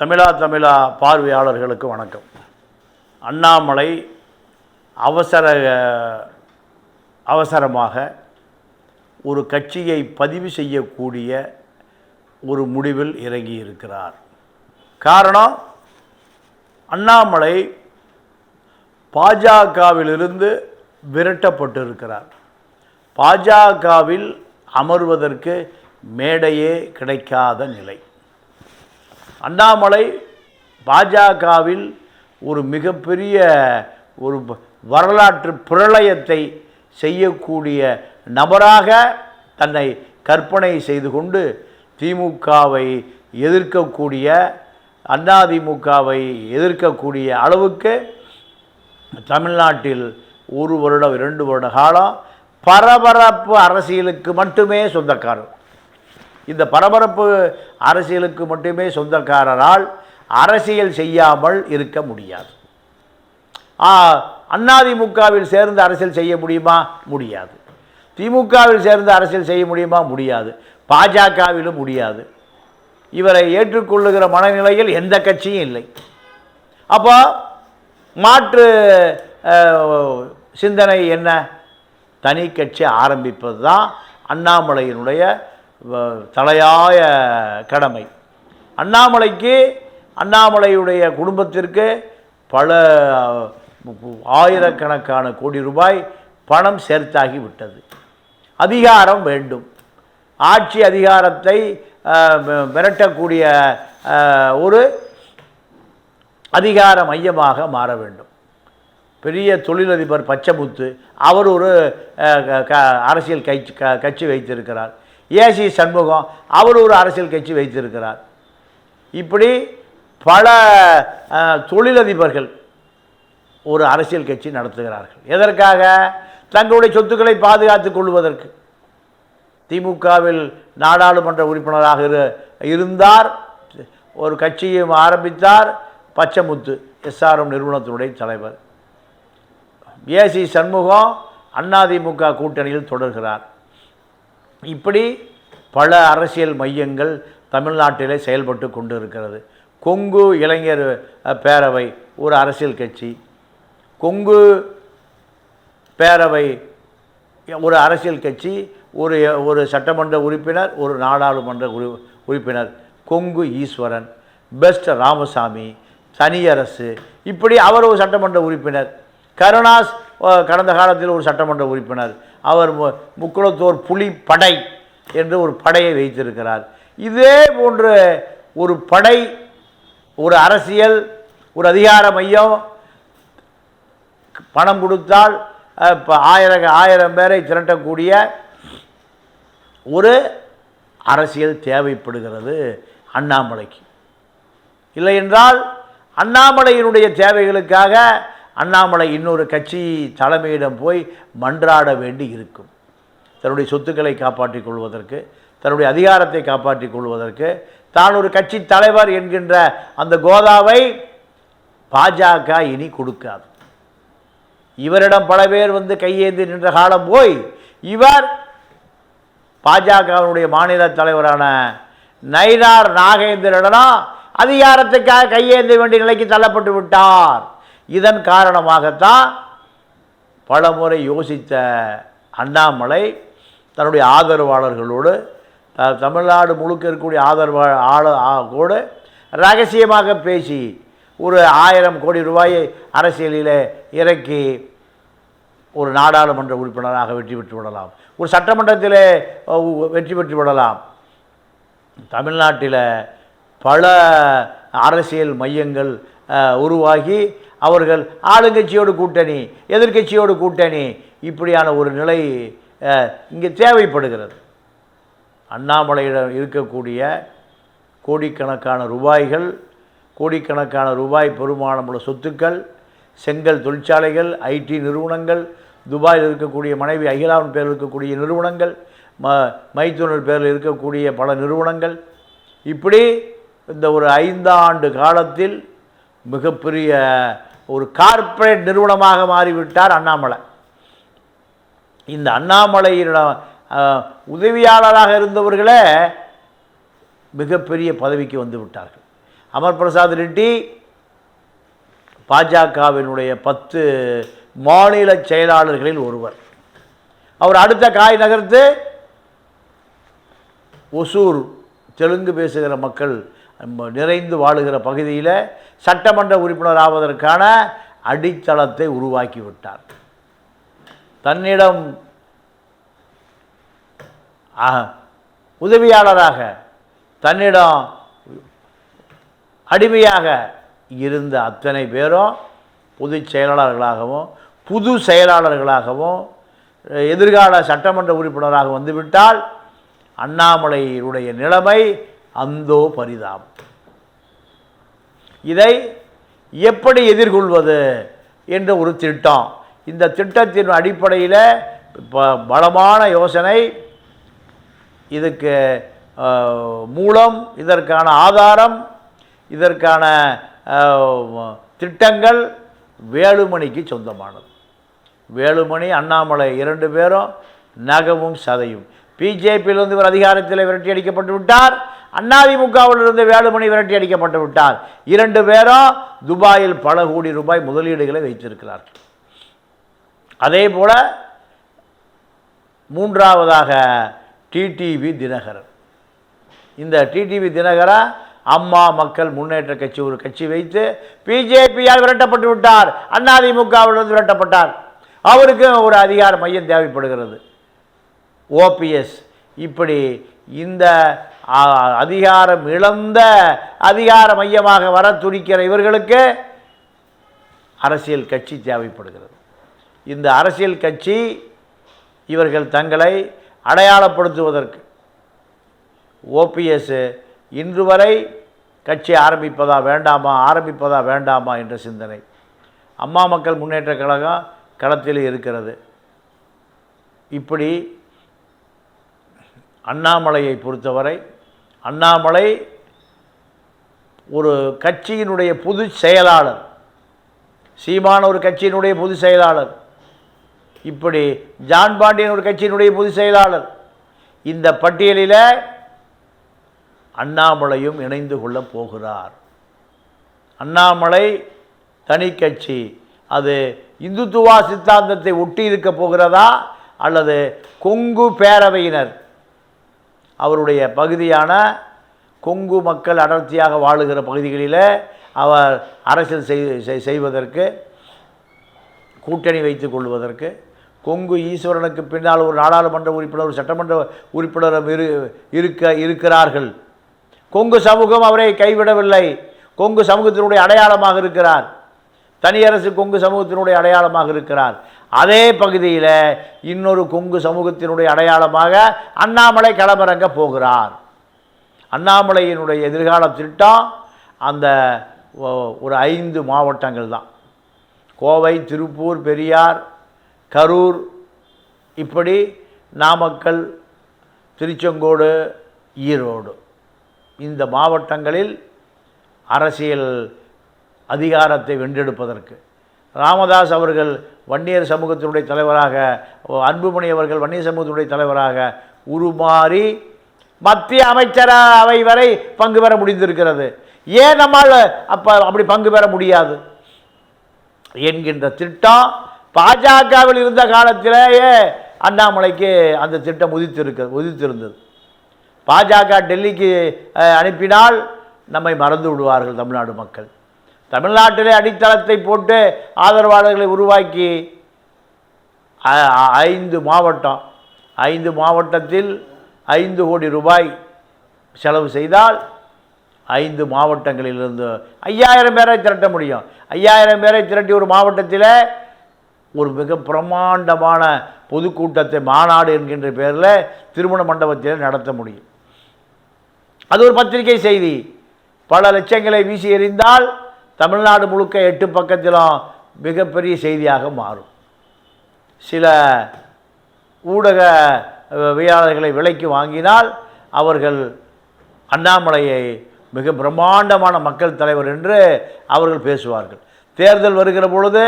தமிழா தமிழா பார்வையாளர்களுக்கு வணக்கம். அண்ணாமலை அவசர அவசரமாக ஒரு கட்சியை பதிவு செய்யக்கூடிய ஒரு முடிவில் இறங்கி இருக்கிறார் காரணம் அண்ணாமலை பாஜகவிலிருந்து விரட்டப்பட்டிருக்கிறார். பாஜகவில் அமர்வதற்கு மேடையே கிடைக்காத நிலை. அண்ணாமலை பாஜகவில் ஒரு மிகப்பெரிய ஒரு வரலாற்று பிரளயத்தை செய்யக்கூடிய நபராக தன்னை கற்பனை செய்து கொண்டு திமுகவை எதிர்க்கக்கூடிய அதிமுகவை எதிர்க்கக்கூடிய அளவுக்கு தமிழ்நாட்டில் ஒரு வருடம் இரண்டு வருட காலம் பரபரப்பு அரசியலுக்கு மட்டுமே சொந்தக்காரர். இந்த பரபரப்பு அரசியலுக்கு மட்டுமே சொந்தக்காரரால் அரசியல் செய்யாமல் இருக்க முடியாது. ஆ, அதிமுகவில் சேர்ந்து அரசியல் செய்ய முடியுமா? முடியாது. திமுகவில் சேர்ந்து அரசியல் செய்ய முடியுமா? முடியாது. பாஜகவிலும் முடியாது. இவரை ஏற்றுக்கொள்ளுகிற மனநிலையில் எந்த கட்சியும் இல்லை. அப்போ மாற்று சிந்தனை என்ன? தனி கட்சி ஆரம்பிப்பது தான் அண்ணாமலையினுடைய தலையாய கடமை. அண்ணாமலைக்கு அண்ணாமலையுடைய குடும்பத்திற்கு பல ஆயிரக்கணக்கான கோடி ரூபாய் பணம் சேர்த்தாகி விட்டது. அதிகாரம் வேண்டும். ஆட்சி அதிகாரத்தை மிரட்டக்கூடிய ஒரு அதிகார மையமாக மாற வேண்டும். பெரிய தொழிலதிபர் பச்சமுத்து அவர் ஒரு அரசியல் கட்சி க- கட்சி வைத்திருக்கிறார். ஏசி சண்முகம் அவர் ஒரு அரசியல் கட்சி வைத்திருக்கிறார். இப்படி பல தொழிலதிபர்கள் ஒரு அரசியல் கட்சி நடத்துகிறார்கள். எதற்காக? தங்களுடைய சொத்துக்களை பாதுகாத்துக் கொள்வதற்கு. திமுகவில் நாடாளுமன்ற உறுப்பினராக இரு இருந்தார் ஒரு கட்சியும் ஆரம்பித்தார் பச்சமுத்து எஸ்ஆர்எம் நிறுவனத்தினுடைய தலைவர். ஏசி சண்முகம் அதிமுக கூட்டணியில் தொடர்கிறார். இப்படி பல அரசியல் மையங்கள் தமிழ்நாட்டிலே செயல்பட்டு கொண்டு இருக்கிறது கொங்கு இளைஞர் பேரவை ஒரு அரசியல் கட்சி. கொங்கு பேரவை ஒரு அரசியல் கட்சி ஒரு ஒரு சட்டமன்ற உறுப்பினர் ஒரு நாடாளுமன்ற உறு உறுப்பினர். கொங்கு ஈஸ்வரன் பெஸ்ட் ராமசாமி தனியரசு இப்படி அவர் ஒரு சட்டமன்ற உறுப்பினர். கருணாஸ் கடந்த காலத்தில் ஒரு சட்டமன்ற உறுப்பினர். அவர் மு- முக்குளத்தோர் புலி படை என்று ஒரு படையை வைத்திருக்கிறார். இதே போன்ற ஒரு படை ஒரு அரசியல் ஒரு அதிகார மையம் பணம் கொடுத்தால் இப்போ ஆயிரம் ஆயிரம் பேரை திரட்டக்கூடிய ஒரு அரசியல் தேவைப்படுகிறது அண்ணாமலைக்கு. இல்லை என்றால் அண்ணாமலையினுடைய தேவைகளுக்காக அண்ணாமலை இன்னொரு கட்சி தலைமையிடம் போய் மன்றாட வேண்டி இருக்கும். தன்னுடைய சொத்துக்களை காப்பாற்றிக் கொள்வதற்கு தன்னுடைய அதிகாரத்தை காப்பாற்றிக் கொள்வதற்கு தான் ஒரு கட்சி தலைவர் என்கின்ற அந்த கோதாவை பாஜக இனி கொடுக்காது. இவரிடம் பல பேர் வந்து கையேந்தி நின்ற காலம் போய் இவர் பாஜகவினுடைய மாநில தலைவரான நயினார் நாகேந்திரனா அதிகாரத்துக்காக கையேந்த வேண்டிய நிலைக்கு தள்ளப்பட்டு விட்டார். இதன் காரணமாகத்தான் பலமுறை யோசித்த அண்ணாமலை தன்னுடைய ஆதரவாளர்களோடு த- தமிழ்நாடு முழுக்க இருக்கக்கூடிய ஆதரவா ஆள ஆ- ரகசியமாக பேசி ஒரு ஆயிரம் கோடி ரூபாயை அரசியலில் இறக்கி ஒரு நாடாளுமன்ற உறுப்பினராக வெற்றி பெற்று விடலாம். ஒரு சட்டமன்றத்தில் வெற்றி பெற்று விடலாம். தமிழ்நாட்டில் பல அரசியல் மையங்கள் உருவாகி அவர்கள் ஆளுங்கட்சியோடு கூட்டணி எதிர்க்கட்சியோடு கூட்டணி இப்படியான ஒரு நிலை இங்கே தேவைப்படுகிறது. அண்ணாமலையிடம் இருக்கக்கூடிய கோடிக்கணக்கான ரூபாய்கள் கோடிக்கணக்கான ரூபாய் பெருமானமுள்ள சொத்துக்கள் செங்கல் தொழிற்சாலைகள் ஐடி நிறுவனங்கள் துபாயில் இருக்கக்கூடிய மனைவி அகிலாவின் பேரில் இருக்கக்கூடிய நிறுவனங்கள் ம மைத்துனர் பேரில் இருக்கக்கூடிய பல நிறுவனங்கள். இப்படி இந்த ஒரு ஐந்தாண்டு காலத்தில் மிகப்பெரிய ஒரு கார்ப்பரேட் நிறுவனமாக மாறிவிட்டார் அண்ணாமலை. இந்த அண்ணாமலையிடம் உதவியாளராக இருந்தவர்களே மிகப்பெரிய பதவிக்கு வந்து விட்டார்கள். அமர் பிரசாத் ரெட்டி பாஜகவினுடைய பத்து மாநில செயலாளர்களில் ஒருவர். அவர் அடுத்த காய் நகர்த்து ஒசூர் தெலுங்கு பேசுகிற மக்கள் நிறைந்து வாழுகிற பகுதியில் சட்டமன்ற உறுப்பினர் ஆவதற்கான அடித்தளத்தை உருவாக்கிவிட்டார். தன்னிடம் உதவியாளராக தன்னிடம் அடிமையாக இருந்த அத்தனை பேரும் பொதுச் செயலாளர்களாகவும் புது செயலாளர்களாகவும் எதிர்கால சட்டமன்ற உறுப்பினராக வந்துவிட்டால் அண்ணாமலையுடைய நிலைமை அந்தோ பரிதாபம். இதை எப்படி எதிர்கொள்வது என்ற ஒரு திட்டம். இந்த திட்டத்தின் அடிப்படையில் ப- பலமான யோசனை இதுக்கு மூலம் இதற்கான ஆதாரம் இதற்கான திட்டங்கள் வேலுமணிக்கு சொந்தமானது. வேலுமணி அண்ணாமலை இரண்டு பேரும் நகமும் சதையும். பிஜேபியிலிருந்து இவர் அதிகாரத்தில் விரட்டி அடிக்கப்பட்டு விட்டார். அதிமுகவிலிருந்து வேலுமணி விரட்டி அடிக்கப்பட்டு விட்டார். இரண்டு பேரும் துபாயில் பல கோடி ரூபாய் முதலீடுகளை வைத்திருக்கிறார்கள். அதே போல் மூன்றாவதாக டிடிவி தினகரன். இந்த டிடிவி தினகரன் அம்மா மக்கள் முன்னேற்ற கட்சி ஒரு கட்சி வைத்து பிஜேபியால் விரட்டப்பட்டு விட்டார். அதிமுகவிலிருந்து விரட்டப்பட்டார். அவருக்கு ஒரு அதிகார மையம் தேவைப்படுகிறது. ஓபிஎஸ் இப்படி இந்த அதிகாரம் இழந்த அதிகார மையமாக வர துடிக்கிற இவர்களுக்கு அரசியல் கட்சி தேவைப்படுகிறது. இந்த அரசியல் கட்சி இவர்கள் தங்களை அடையாளப்படுத்துவதற்கு ஓபிஎஸ் இன்று வரை கட்சி ஆரம்பிப்பதா வேண்டாமா ஆரம்பிப்பதா வேண்டாமா என்ற சிந்தனை. அம்மா மக்கள் முன்னேற்ற கழகம் களத்தில் இருக்கிறது. இப்படி அண்ணாமலையை பொறுத்தவரை அண்ணாமலை ஒரு கட்சியினுடைய பொது செயலாளர். சீமான ஒரு கட்சியினுடைய பொது செயலாளர். இப்படி ஜான் பாண்டியன் ஒரு கட்சியினுடைய பொது செயலாளர். இந்த பட்டியலில் அண்ணாமலையும் இணைந்து கொள்ளப் போகிறார். அண்ணாமலை தனி கட்சி. அது இந்துத்துவா சித்தாந்தத்தை ஒட்டி இருக்க போகிறதா? அல்லது கொங்கு பேரவையினர் அவருடைய பகுதியான கொங்கு மக்கள் அடர்த்தியாக வாழுகிற பகுதிகளில் அவர் அரசியல் செய்- செய்வதற்கு கூட்டணி வைத்து கொள்வதற்கு கொங்கு ஈஸ்வரனுக்கு பின்னால் ஒரு நாடாளுமன்ற உறுப்பினர் ஒரு சட்டமன்ற உறுப்பினரும் இரு இருக்க இருக்கிறார்கள். கொங்கு சமூகம் அவரை கைவிடவில்லை. கொங்கு சமூகத்தினுடைய அடையாளமாக இருக்கிறார். தனியரசு கொங்கு சமூகத்தினுடைய அடையாளமாக இருக்கிறார். அதே பகுதியில் இன்னொரு கொங்கு சமூகத்தினுடைய அடையாளமாக அண்ணாமலை களமிறங்க போகிறார். அண்ணாமலையினுடைய எதிர்கால திட்டம் அந்த ஒரு ஐந்து மாவட்டங்கள் தான். கோவை திருப்பூர் பெரியார் கரூர் இப்படி நாமக்கல் திருச்செங்கோடு ஈரோடு. இந்த மாவட்டங்களில் அரசியல் அதிகாரத்தை வென்றெடுப்பதற்கு. ராமதாஸ் அவர்கள் வன்னியர் சமூகத்தினுடைய தலைவராக அன்புமணி அவர்கள் வன்னியர் சமூகத்தினுடைய தலைவராக உருமாறி மத்திய அமைச்சரவை வரை பங்கு பெற முடிந்திருக்கிறது. ஏன் நம்மால் அப்போ அப்படி பங்கு பெற முடியாது? என்கின்ற திட்டம் பாஜகவில் இருந்த காலத்திலேயே அண்ணாமலைக்கு அந்த திட்டம் உதித்திருக்க உதித்திருந்தது. பாஜக டெல்லிக்கு அனுப்பினால் நம்மை மறந்து விடுவார்கள் தமிழ்நாடு மக்கள். தமிழ்நாட்டிலே அடித்தளத்தை போட்டு ஆதரவாளர்களை உருவாக்கி அ- ஐந்து மாவட்டம் ஐந்து மாவட்டத்தில் ஐந்து கோடி ரூபாய் செலவு செய்தால் ஐந்து மாவட்டங்களிலிருந்து ஐயாயிரம் பேரை திரட்ட முடியும். ஐயாயிரம் பேரை திரட்டி ஒரு மாவட்டத்தில் ஒரு மிக பிரமாண்டமான பொதுக்கூட்டத்தை மாநாடு என்கின்ற பேரில் திருமண மண்டபத்தில் நடத்த முடியும். அது ஒரு பத்திரிகை செய்தி. பல லட்சங்களை வீசி எறிந்தால் தமிழ்நாடு முழுக்க எட்டு பக்கத்திலும் மிகப்பெரிய செய்தியாக மாறும். சில ஊடக வியாளர்களை விலைக்கு வாங்கினால் அவர்கள் அண்ணாமலையை மிக பிரம்மாண்டமான மக்கள் தலைவர் என்று அவர்கள் பேசுவார்கள். தேர்தல் வருகிற பொழுது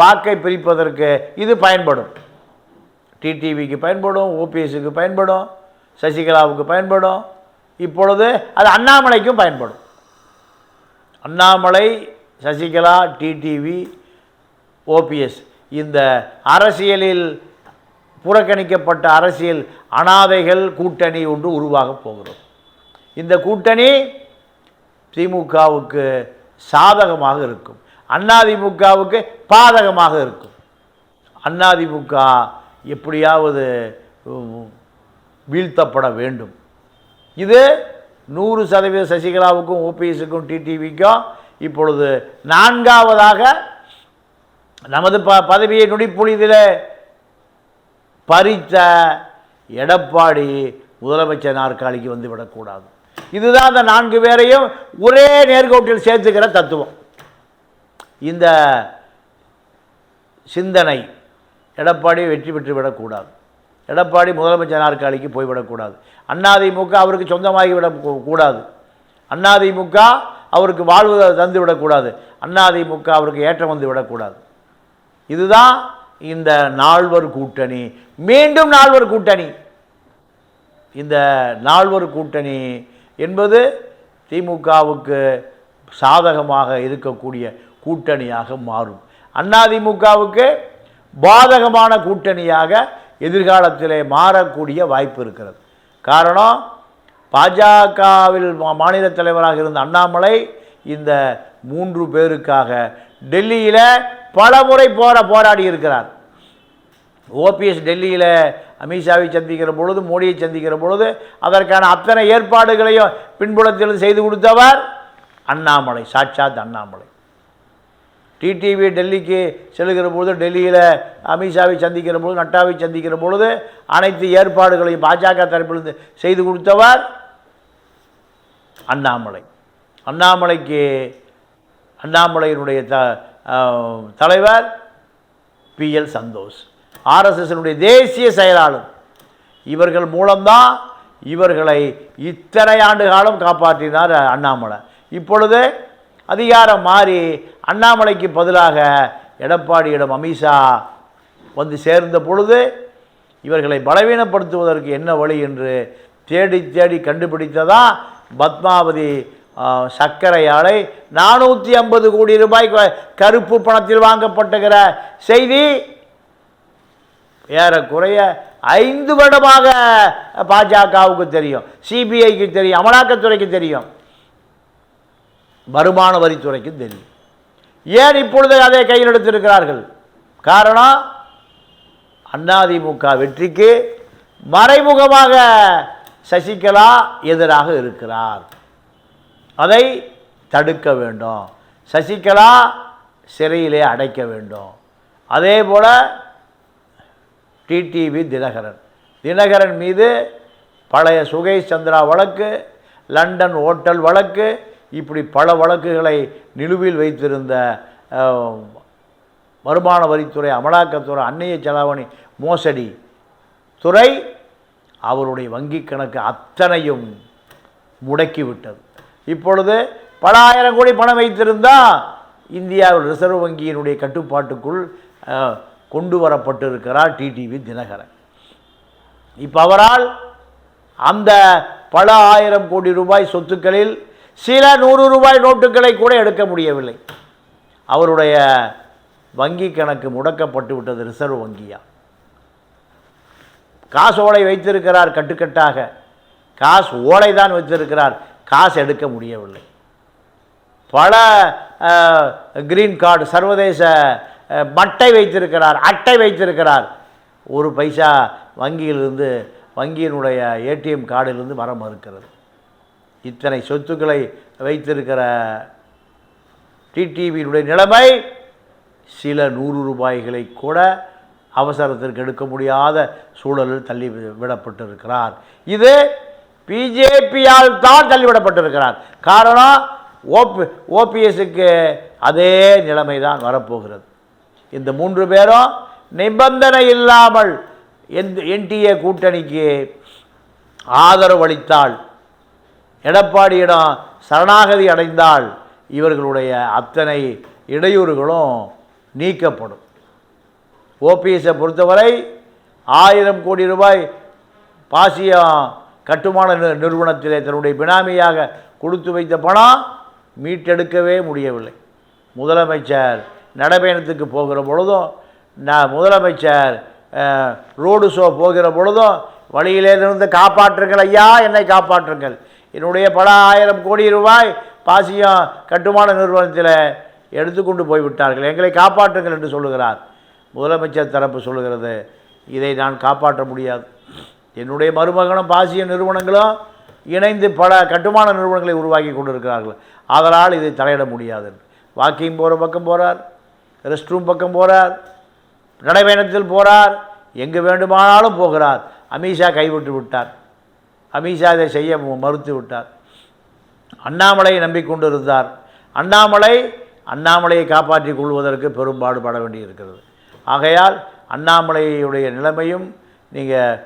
வாக்கை பிரிப்பதற்கு இது பயன்படும். டிடிவிக்கு பயன்படும் ஓபிஎஸ்க்கு பயன்படும் சசிகலாவுக்கு பயன்படும். இப்பொழுது அது அண்ணாமலைக்கும் பயன்படும். அண்ணாமலை சசிகலா டிடிவி ஓபிஎஸ் இந்த அரசியலில் புறக்கணிக்கப்பட்ட அரசியல் அனாதைகள் கூட்டணி ஒன்று உருவாகப் போகிறோம் இந்த கூட்டணி திமுகவுக்கு சாதகமாக இருக்கும். அதிமுகவுக்கு பாதகமாக இருக்கும். அதிமுக எப்படியாவது வீழ்த்தப்பட வேண்டும். இது நூறு சதவீத சசிகலாவுக்கும் ஓபிஎஸுக்கும் டிடிவிக்கும் இப்பொழுது நான்காவதாக நமது ப பதவியை நொடிப்பொழிதில் பறித்த எடப்பாடி முதலமைச்சர் நாற்காலிக்கு வந்து விடக்கூடாது இதுதான் அந்த நான்கு பேரையும் ஒரே நேர்கோட்டில் சேர்த்துக்கிற தத்துவம். இந்த சிந்தனை எடப்பாடி வெற்றி பெற்று விடக்கூடாது. எடப்பாடி முதலமைச்சர் நாற்காலிக்கு போய்விடக்கூடாது. அதிமுக அவருக்கு சொந்தமாகி விட கூடாது. அதிமுக அவருக்கு வாழ்வு தந்து விடக்கூடாது அதிமுக அவருக்கு ஏற்றம் வந்து விடக்கூடாது. இதுதான் இந்த நால்வர் கூட்டணி. மீண்டும் நால்வர் கூட்டணி. இந்த நால்வர் கூட்டணி என்பது திமுகவுக்கு சாதகமாக இருக்கக்கூடிய கூட்டணியாக மாறும். அதிமுகவுக்கு பாதகமான கூட்டணியாக எதிர்காலத்திலே மாறக்கூடிய வாய்ப்பு இருக்கிறது. காரணம் பாஜகவில் மா- மாநில தலைவராக இருந்த அண்ணாமலை இந்த மூன்று பேருக்காக டெல்லியில் பல முறை போர போராடி இருக்கிறார். ஓபிஎஸ் டெல்லியில் அமித்ஷாவை சந்திக்கிற பொழுது மோடியை சந்திக்கிற பொழுது அதற்கான அத்தனை ஏற்பாடுகளையும் பின்புலத்திலிருந்து செய்து கொடுத்தவர் அண்ணாமலை சாட்சாத் அண்ணாமலை. டிடிவி டெல்லிக்கு செல்கிற பொழுது டெல்லியில் அமித்ஷாவை சந்திக்கிற பொழுது நட்டாவை சந்திக்கிற பொழுது அனைத்து ஏற்பாடுகளையும் பாஜக தரப்பிலிருந்து செய்து கொடுத்தவர் அண்ணாமலை. அண்ணாமலைக்கு அண்ணாமலையினுடைய த தலைவர் பி எல் சந்தோஷ். ஆர்எஸ்எஸ்னுடைய தேசிய செயலாளர். இவர்கள் மூலம்தான் இவர்களை இத்தனை ஆண்டு காலம் காப்பாற்றினார் அண்ணாமலை. இப்பொழுது அதிகாரம் மாறி அண்ணாமலைக்கு பதிலாக எடப்பாடியிடம் அமித்ஷா வந்து சேர்ந்த பொழுது இவர்களை பலவீனப்படுத்துவதற்கு என்ன வழி என்று தேடி தேடி கண்டுபிடித்ததா பத்மாவதி சர்க்கரை ஆலை நானூற்றி ஐம்பது கோடி ரூபாய் கருப்பு பணத்தில் வாங்கப்பட்டுகிற செய்தி. ஏறக்குறைய ஐந்து வருடமாக பாஜகவுக்கு தெரியும் சிபிஐக்கு தெரியும் அமலாக்கத்துறைக்கு தெரியும். வருமான வரித்துறைக்கும் தெரியும். ஏன் இப்பொழுது அதை கையில் எடுத்திருக்கிறார்கள்? காரணம் அதிமுக வெற்றிக்கு மறைமுகமாக சசிகலா எதிராக இருக்கிறார். அதை தடுக்க வேண்டும். சசிகலா சிறையிலே அடைக்க வேண்டும். அதே போல் டிடிவி தினகரன். தினகரன் மீது பழைய சுகேஷ் சந்திரா வழக்கு லண்டன் ஓட்டல் வழக்கு இப்படி பல வழக்குகளை நிலுவில் வைத்திருந்த வருமான வரித்துறை அமலாக்கத்துறை அன்னைய செலாவணி மோசடி துறை அவருடைய வங்கி கணக்கு அத்தனையும் முடக்கிவிட்டது இப்பொழுது பல ஆயிரம் கோடி பணம் வைத்திருந்தால் இந்தியாவில் ரிசர்வ் வங்கியினுடைய கட்டுப்பாட்டுக்குள் கொண்டு வரப்பட்டிருக்கிறார் டிடிவி தினகரன். இப்போ அவரால் அந்த பல ஆயிரம் கோடி ரூபாய் சொத்துக்களில் சில நூறு ரூபாய் நோட்டுகளை கூட எடுக்க முடியவில்லை. அவருடைய வங்கி கணக்கு முடக்கப்பட்டு விட்டது ரிசர்வ் வங்கியா? காசு ஓலை வைத்திருக்கிறார் கட்டுக்கட்டாக. காசு ஓலை தான் வைத்திருக்கிறார். காசு எடுக்க முடியவில்லை. பல கிரீன் கார்டு சர்வதேச மட்டை வைத்திருக்கிறார் அட்டை வைத்திருக்கிறார். ஒரு பைசா வங்கியிலிருந்து வங்கியினுடைய ஏடிஎம் கார்டிலிருந்து வர மறுக்கிறது. இத்தனை சொத்துக்களை வைத்திருக்கிற டிடிவியினுடைய நிலைமை சில நூறு ரூபாய்களை கூட அவசரத்திற்கு எடுக்க முடியாத சூழலில் தள்ளி விடப்பட்டிருக்கிறார். இது பிஜேபியால் தான் தள்ளிவிடப்பட்டிருக்கிறார் காரணம் ஓபி ஓபிஎஸ்க்கு அதே நிலைமை தான் வரப்போகிறது. இந்த மூன்று பேரும் நிபந்தனை இல்லாமல் எந்த என்டிஏ கூட்டணிக்கு ஆதரவு அளித்தால் எடப்பாடியிடம் சரணாகதி அடைந்தால் இவர்களுடைய அத்தனை இடையூறுகளும் நீக்கப்படும். ஓபிஎஸை பொறுத்தவரை ஆயிரம் கோடி ரூபாய் பாசியம் கட்டுமான நிறுவனத்திலே தன்னுடைய பினாமியாக கொடுத்து வைத்த பணம் மீட்டெடுக்கவே முடியவில்லை. முதலமைச்சர் நடைபயணத்துக்கு போகிற பொழுதும் நான் முதலமைச்சர் ரோடு ஷோ போகிற பொழுதும் வழியிலே இருந்து காப்பாற்றுங்கள் ஐயா என்னை காப்பாற்றுங்கள். என்னுடைய பல ஆயிரம் கோடி ரூபாய் பாசியம் கட்டுமான நிறுவனத்தில் எடுத்துக்கொண்டு போய்விட்டார்கள். எங்களை காப்பாற்றுங்கள் என்று சொல்லுகிறார். முதலமைச்சர் தரப்பு சொல்லுகிறது இதை நான் காப்பாற்ற முடியாது. என்னுடைய மருமகனும் பாசிய நிறுவனங்களும் இணைந்து பல கட்டுமான நிறுவனங்களை உருவாக்கி கொண்டிருக்கிறார்கள். ஆதலால் இதை தலையிட முடியாது. வாக்கிங் போகிற பக்கம் போகிறார் ரெஸ்ட் ரூம் பக்கம் போகிறார் நடைபயணத்தில் போகிறார் எங்கு வேண்டுமானாலும் போகிறார். அமித்ஷா கைவிட்டு விட்டார். அமித்ஷா இதை செய்ய மறுத்து விட்டார். அண்ணாமலையை நம்பிக்கொண்டிருந்தார். அண்ணாமலை அண்ணாமலையை காப்பாற்றிக் கொள்வதற்கு பெரும்பாடுபட வேண்டியிருக்கிறது. ஆகையால் அண்ணாமலையுடைய நிலைமையும் நீங்கள்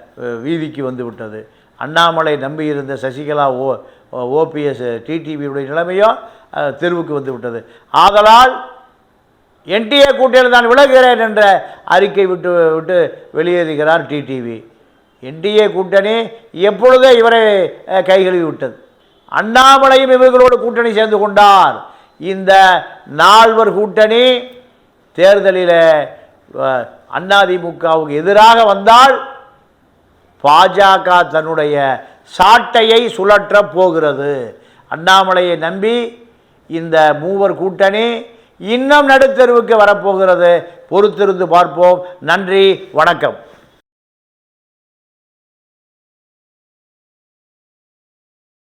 வீதிக்கு வந்து விட்டது. அண்ணாமலை நம்பியிருந்த சசிகலா ஓ ஓபிஎஸ் டிடிவியுடைய நிலைமையும் தெருவுக்கு வந்து விட்டது. ஆதலால் என்டிஏ கூட்டியில் நான் விலகுகிறேன் என்ற அறிக்கை விட்டு விட்டு வெளியேறுகிறார் டிடிவி என்டிஏ கூட்டணி எப்பொழுதே இவரை அஹ், கைகழுவி விட்டது அண்ணாமலையும் இவர்களோடு கூட்டணி சேர்ந்து கொண்டார். இந்த நால்வர் கூட்டணி தேர்தலில் அதிமுகவுக்கு எதிராக வந்தால் பாஜக தன்னுடைய சாட்டையை சுழற்றப் போகிறது. அண்ணாமலையை நம்பி இந்த மூவர் கூட்டணி இன்னும் நடுத்தெருவுக்கு வரப்போகிறது. பொறுத்திருந்து பார்ப்போம். நன்றி வணக்கம்.